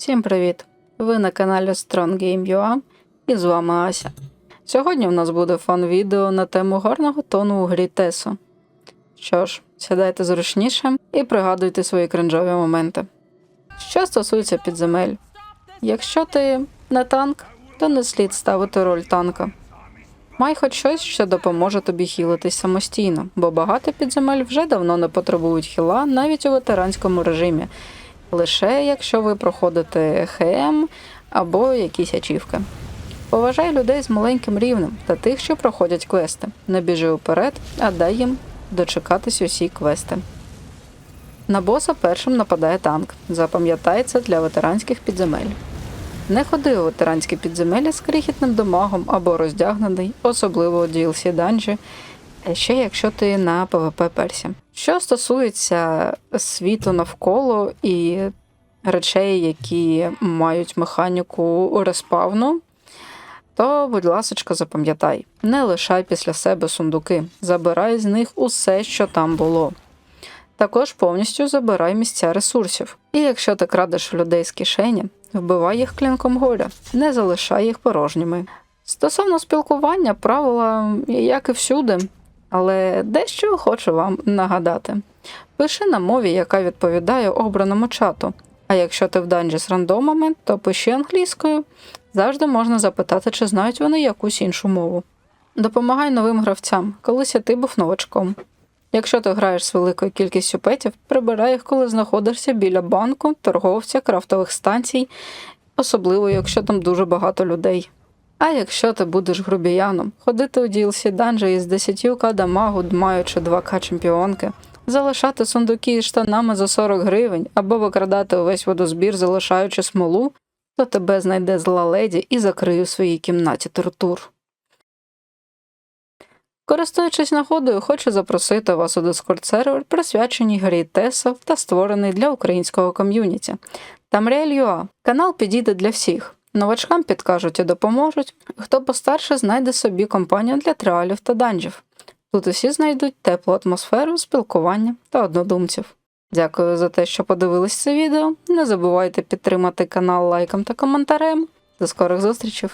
Всім привіт! Ви на каналі Strong Game UA і з вами Ася. Сьогодні в нас буде фан-відео на тему гарного тону у грі Тесо. Що ж, сідайте зручніше і пригадуйте свої кринжові моменти. Що стосується підземель, якщо ти не танк, то не слід ставити роль танка. Май хоч щось, що допоможе тобі хілитись самостійно, бо багато підземель вже давно не потребують хіла навіть у ветеранському режимі, лише якщо ви проходите ХМ або якісь ачівки. Поважай людей з маленьким рівнем та тих, що проходять квести. Не біжи уперед, а дай їм дочекатись усі квести. На боса першим нападає танк. Запам'ятай це для ветеранських підземель. Не ходи у ветеранські підземелля з крихітним домагом або роздягнений, особливо у DLC данжі, ще якщо ти на PvP персі. Що стосується світу навколо і речей, які мають механіку респавну, то, будь ласочка, запам'ятай, не лишай після себе сундуки, забирай з них усе, що там було. Також повністю забирай місця ресурсів. І якщо ти крадеш в людей з кишені, вбивай їх клінком горя, не залишай їх порожніми. Стосовно спілкування, правила, як і всюди, але дещо хочу вам нагадати. Пиши на мові, яка відповідає обраному чату. А якщо ти в данжі з рандомами, то пиши англійською. Завжди можна запитати, чи знають вони якусь іншу мову. Допомагай новим гравцям, колись ти був новачком. Якщо ти граєш з великою кількістю петів, прибирай їх, коли знаходишся біля банку, торговця, крафтових станцій, особливо якщо там дуже багато людей. А якщо ти будеш грубіяном, ходити у DLC данжі із 10к дамагу, маючи 2к чемпіонки, залишати сундуки із штанами за 40 гривень або викрадати увесь водозбір, залишаючи смолу, то тебе знайде зла леді і закриє у своїй кімнаті тортур. Користуючись нагодою, хочу запросити вас у Discord сервер, присвячений грі Теса та створений для українського ком'юніті. Там Real.ua. Канал підійде для всіх. Новачкам підкажуть і допоможуть. Хто постарше знайде собі компанію для тріалів та данжів. Тут усі знайдуть теплу атмосферу, спілкування та однодумців. Дякую за те, що подивились це відео. Не забувайте підтримати канал лайком та коментарем. До скорих зустрічей!